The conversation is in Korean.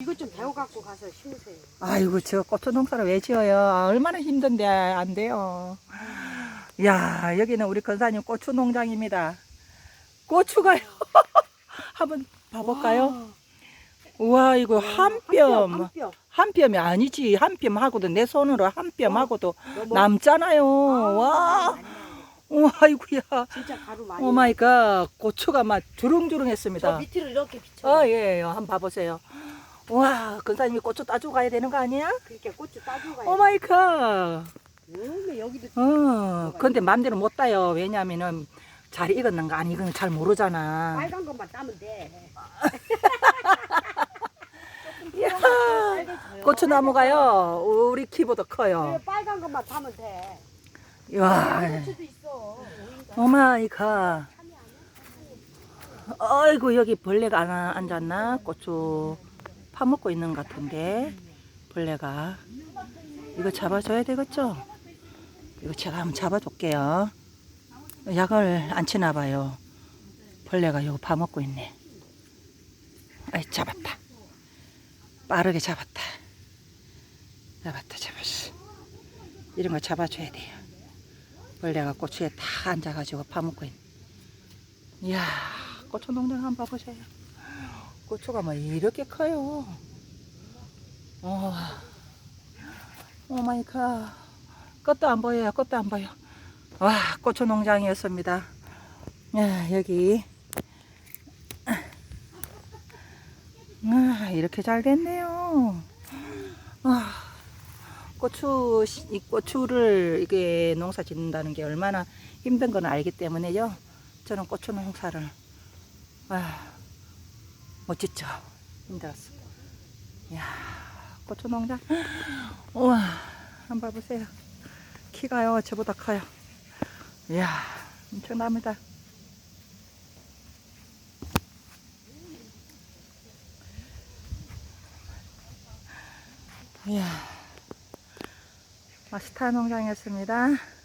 이것 좀 배워갖고 가서 심으세요. 아이고 저 고추 농사를 왜 지어요? 아, 얼마나 힘든데 안 돼요. 야 여기는 우리 건사님 고추 농장입니다. 고추가요. 한번 봐볼까요? 우와 이거 한 뼘. 한 뼘. 한 뼘이 아니지 한 뼘 하고도 내 손으로 한 뼘 하고도 너무 남잖아요. 아, 와, 많이 나요. 우와 아이고야. 진짜 가루 많이. 오 마이 갓 고추가 막저 주렁주렁했습니다. 밑으로 이렇게 비쳐. 아 예, 한번 봐보세요. 와 건사님이 고추 따주고 가야 되는 거 아니야? 그렇게 고추 따주고 가야 오 마이 갓. 왜 여기도 어, 근데 맘대로 못 따요. 왜냐면은 잘 익었는가 안 익었는가 잘 모르잖아. 빨간 것만 따면 돼. 이야, 고추나무가요, 우리 키보다 커요. 그래, 빨간 것만 따면 돼. 이야, 고추도 있어. 오마이 갓. 아이고, 여기 벌레가 안 앉았나? 고추 파먹고 있는 것 같은데, 벌레가. 이거 잡아줘야 되겠죠? 이거 제가 한번 잡아줄게요. 약을 안 치나 봐요. 벌레가 이거 파먹고 있네. 아이, 잡았다. 빠르게 잡았다. 잡았다, 잡았어. 이런 거 잡아줘야 돼요. 벌레가 고추에 다 앉아가지고 파먹고 있네. 이야, 고추 농장 한번 봐보세요. 고추가 뭐 이렇게 커요. 어, 오 마이 갓. 끝도 안 보여요, 끝도 안 보여. 와, 고추 농장이었습니다. 야, 여기. 아, 이렇게 잘 됐네요. 아, 고추, 시- 이 고추를 이게 농사 짓는다는 게 얼마나 힘든 건 알기 때문에요. 저는 고추 농사를, 아, 못 짓죠. 힘들었어. 이야, 고추 농장. 우와, 한번 봐보세요. 키가요, 저보다 커요. 이야, 엄청납니다. 이야, 마스타 농장이었습니다.